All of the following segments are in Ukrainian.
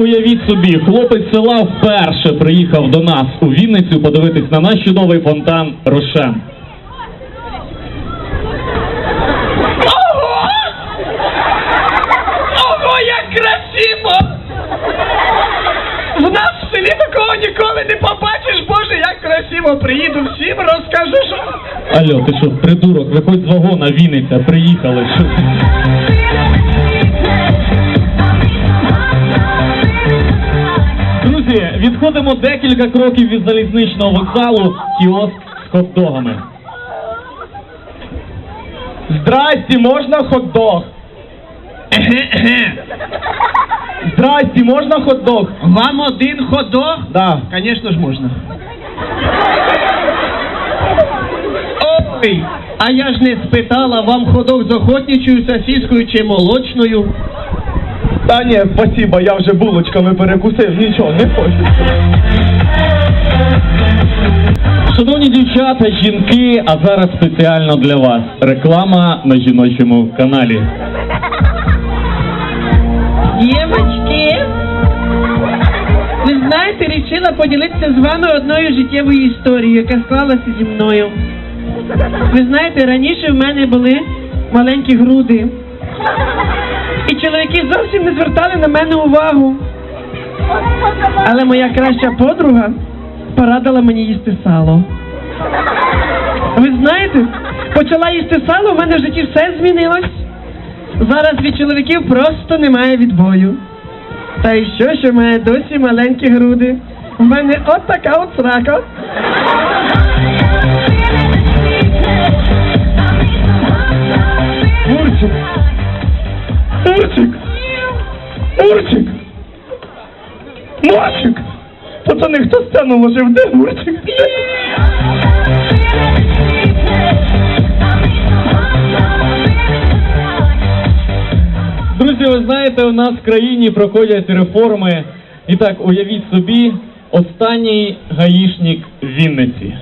Уявіть собі, хлопець села вперше приїхав до нас у Вінницю подивитись на наш чудовий фонтан Рошен. Ого! Ого, як красиво! В нас в селі такого ніколи не побачиш, Боже, як красиво! Приїду всім, розкажу, що... Алло, ти що, придурок, виходь з вагона, Вінниця, приїхали. Що Друзі, відходимо декілька кроків від залізничного вокзалу, кіоск з хот-догами. Здрасті, можна хот-дог? Здрасті, можна хот-дог? Вам один хот-дог? Да. Конечно ж можна. Ой, а я ж не спитала, вам ходок з охотничою сосіскою чи молочною? Та ні, спасибо, я вже булочками перекусив, нічого, не хочу. Шановні дівчата, жінки, а зараз спеціально для вас реклама на жіночому каналі. Дівочки, ви знаєте, рішила поділитися з вами одною життєвою історією, яка склалася зі мною. Ви знаєте, раніше в мене були маленькі груди. Чоловіки зовсім не звертали на мене увагу. Але моя краща подруга порадила мені їсти сало. Ви знаєте, почала їсти сало, в мене в житті все змінилось. Зараз від чоловіків просто немає відбою. Та й що, що має досі маленькі груди? В мене от така от срака. Мурчик! Мурчик! Мурчик! Мурчик! Пацани, хто сцену ложив? Де Мурчик? Друзі, ви знаєте, у нас в країні проходять реформи. І так, уявіть собі, останній гаїшник в Вінниці.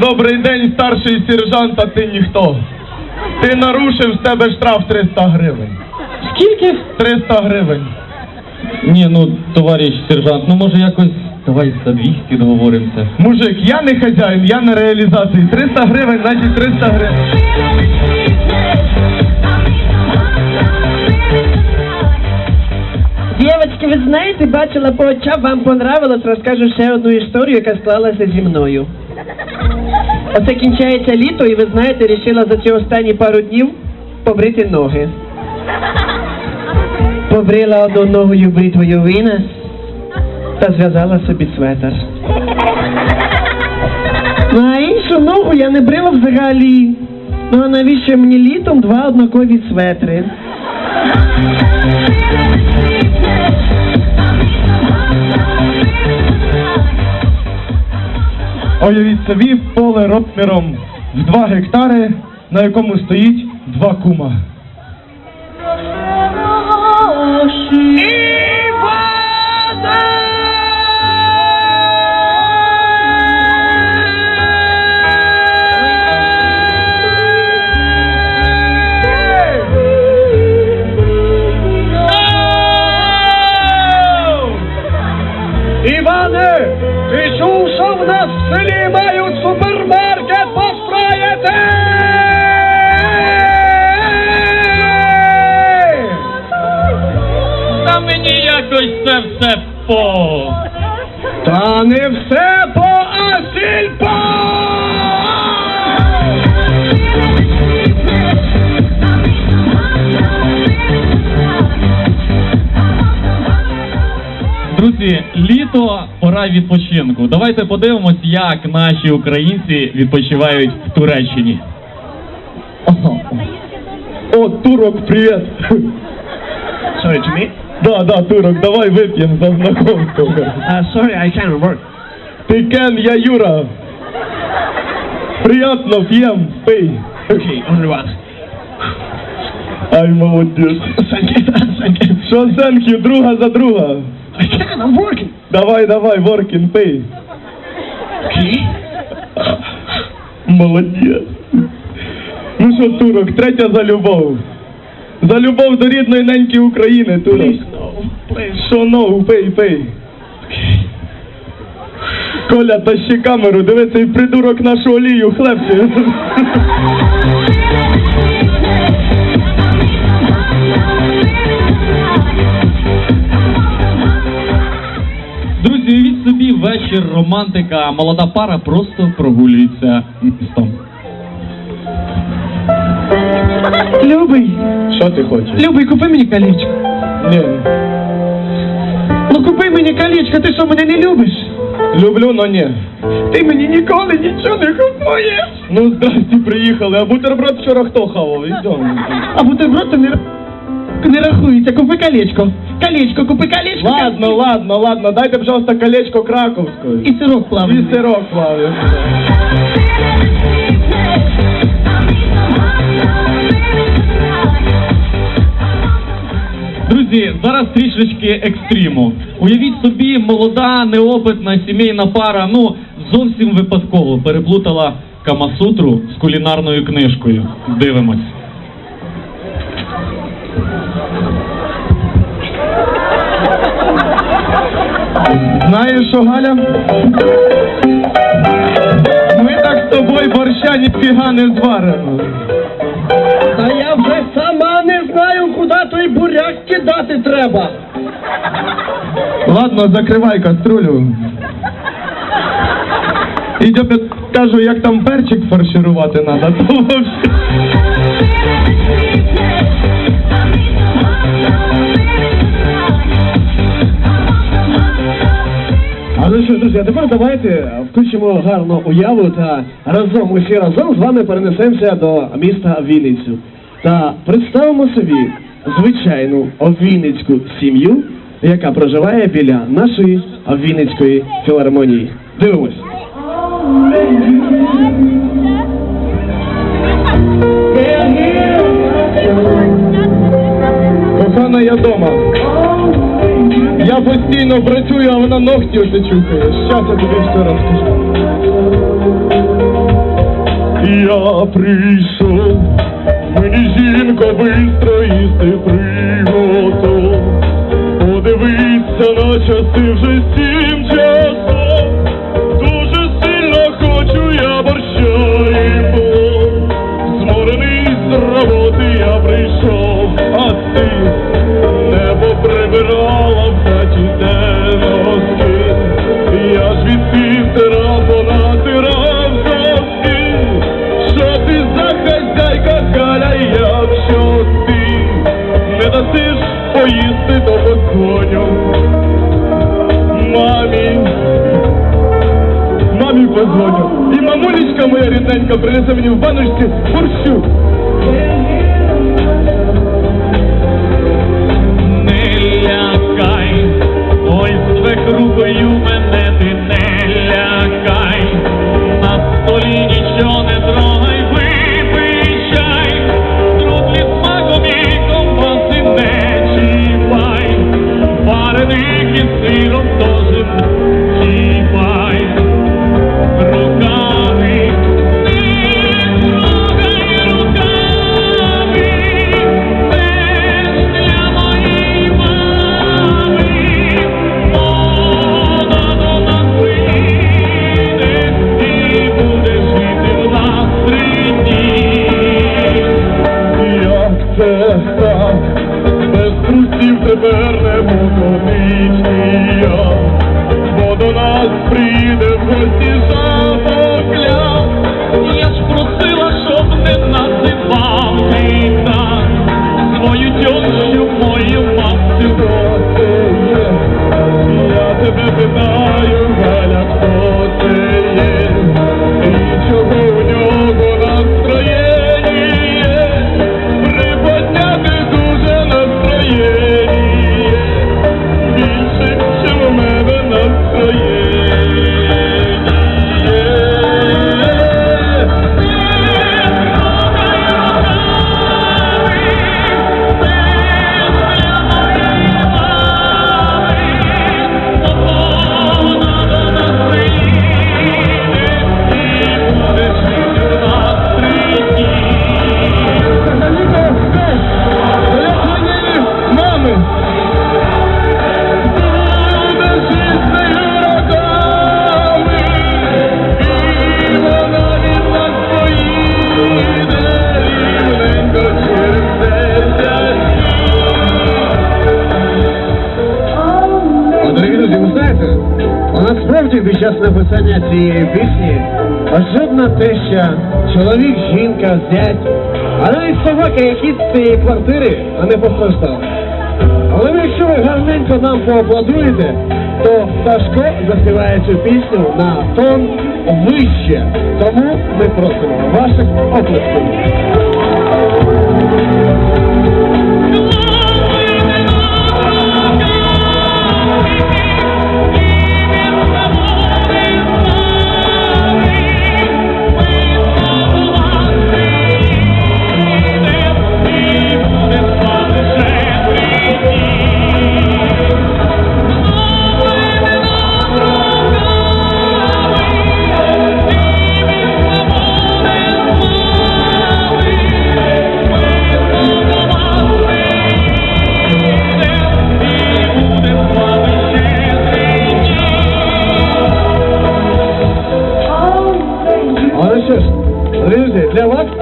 Добрий день, старший сержант, а ти ніхто. Ти нарушив з тебе штраф 300 гривень. Скільки? 300 гривень. Ні, ну, товариш сержант, ну може якось давай за 200 договоримося. Мужик, я не хазяїн, я на реалізації. 300 гривень, значить 300 гривень. Дівчатки, ви знаєте, бачила по очам, вам понравилось, розкажу ще одну історію, яка склалася зі мною. Оце кінчається літо, і ви знаєте, рішила за ці останні пару днів побрити ноги. Побрила одну ногою бритвою винес та зв'язала собі светр. Ну, а іншу ногу я не брила взагалі. Ну а навіщо мені літом два однакові светри? Уявіть собі поле розміром в 2 гектари, на якому стоїть два кума. Мені якось це все по. Та не все по Асільпо! Друзі, літо пора відпочинку. Давайте подивимось, як наші українці відпочивають в Туреччині. О, турок, привіт! Sorry, to me? Да, да, турок, давай вип'ємо за знакомство. Uh, sorry, I can't work. Ти Кен, я Юра. Приятно, п'єм, пий. Okay, only one. Ай, молодець. Thank you, thank you. Що друга за друга. I can't, I'm working. Давай, давай, Воркін, пий. Okay. Молодець. Ну що, турок, третя за любов. За любов до рідної неньки України. Please. Що no, пий, пий. Коля, тащи камеру, диви цей придурок нашу олію, хлебці. Друзі, уявіть собі вечір романтика, молода пара просто прогулюється містом. Любий, Що ти хочеш? любий, купи мені колечко. Ні. Ну купи мені колечко, ти що, мене не любиш? Люблю, но ні. Ти мені ніколи нічого не купуєш. Ну, здрасті, приїхали. А бутерброд вчора хто хавав? Ідемо. А бутерброд то не, ра- не рахується, купи колечко. Колечко, купи колечко. Ладно, ладно, ладно, дайте, пожалуйста, колечко краковською. І сирок плавлений. І сирок плавив. Друзі, зараз трішечки екстриму. Уявіть собі, молода, неопитна сімейна пара, ну зовсім випадково переплутала Камасутру з кулінарною книжкою. Дивимось. Знаєш що, Галя? Тобою борща ніфіга не зваримо. Та я вже сама не знаю, куди той буряк кидати треба. Ладно, закривай каструлю. Ідем, я кажу, як там перчик фарширувати треба, то вообще. Що, друзі, а тепер давайте включимо гарну уяву та разом усі разом з вами перенесемося до міста Вінницю. Та представимо собі звичайну вінницьку сім'ю, яка проживає біля нашої Вінницької філармонії. Дивимось. Кохана, я дома. Я постійно працюю, а вона ногті оце чухає. Щас я тобі все розкажу. Я прийшов, мені жінка бистро їсти приготов. Подивися на часи вже сім поїсти, то коню. Мамі, мамі позвоню. І мамулечка моя рідненька принесе мені в баночці борщу. Прийде в мене під час написання цієї пісні жодна теща, чоловік, жінка, зять, а навіть собака, які з цієї квартири не постраждали. Але якщо ви гарненько нам поаплодуєте, то Сашко заспіває цю пісню на тон вище. Тому ми просимо ваших оплесків.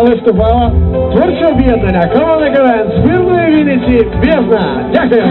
Для вас виступала творче об'єднання команда КВН збірної Вінниці Бездна. Дякую.